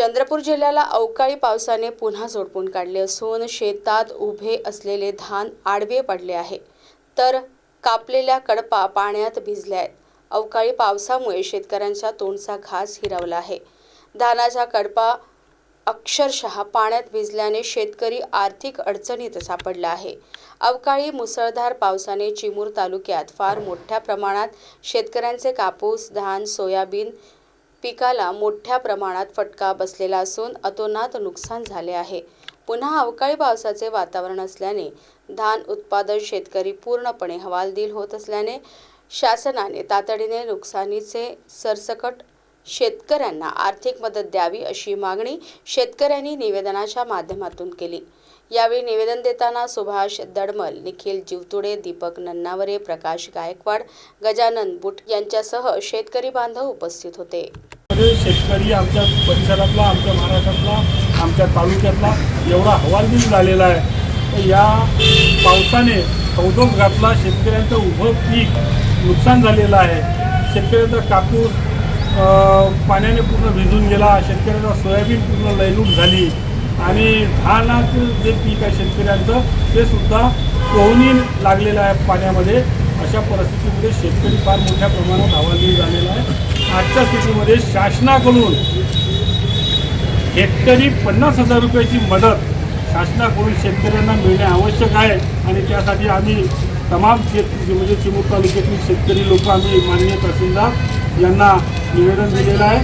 चंद्रपूर जिल्ह्याला अवकाळी पावसाने पुन्हा झोडपून काढले असून शेतात उभे असलेले धान आडवे पडले आहे. तर कापलेल्या कडपा पाण्यात भिजल्या आहेत. अवकाळी पावसामुळे शेतकऱ्यांच्या तोंडचा घास हिरावला आहे. धानाच्या कडपा अक्षरशः पाण्यात भिजल्याने शेतकरी आर्थिक अडचणीत सापडला आहे. अवकाळी मुसळधार पावसाने चिमूर तालुक्यात फार मोठ्या प्रमाणात शेतकऱ्यांचे कापूस धान सोयाबीन पिकाला मोठ्या प्रमाणात फटका बसलेला असून अतोनात नुकसान झाले आहे. पुन्हा अवकाळी पावसाचे वातावरण असल्याने धान उत्पादन शेतकरी पूर्णपणे हवालदिल होत असल्याने शासनाने तातडीने नुकसानीचे सरसकट शेतकऱ्यांना आर्थिक मदत द्यावी अशी मागणी शेतकऱ्यांनी निवेदनाच्या माध्यमातून केली. यावेळी निवेदन देताना सुभाष दडमल निखिल जीवतुडे दीपक नन्नावरे प्रकाश गायकवाड गजानन बुट यांच्यासह शेतकरी बांधव उपस्थित होते. शेतकरी आमच्या परिसरातला आमच्या महाराष्ट्रातला आमच्या तालुक्यातला एवढा हवालदिल झालेला आहे. या पावसाने कौदोस घातला शेतकऱ्यांचं उभं पीक नुकसान झालेलं आहे. शेतकऱ्यांचा कापूस पाण्याने पूर्ण भिजून गेला शेतकऱ्याचा सोयाबीन पूर्ण लयलूट झाली. आणि धानाचं जे पीक आहे शेतकऱ्यांचं ते सुद्धा कोहनी लागलेलं आहे पाण्यामध्ये. अशा परिस्थितीमध्ये शेतकरी फार मोठ्या प्रमाणात हवालदिल झालेला आहे. आजच्या स्थितीमध्ये शासनाकडून हेक्टरी पन्नास हजार रुपयाची मदत शासनाकडून शेतकऱ्यांना मिळणे आवश्यक आहे. आणि त्यासाठी आम्ही तमाम शेत म्हणजे चिमूर तालुक्यातील शेतकरी लोक आम्ही माननीय तहसीलदार यांना निवेदन दिलेलं आहे.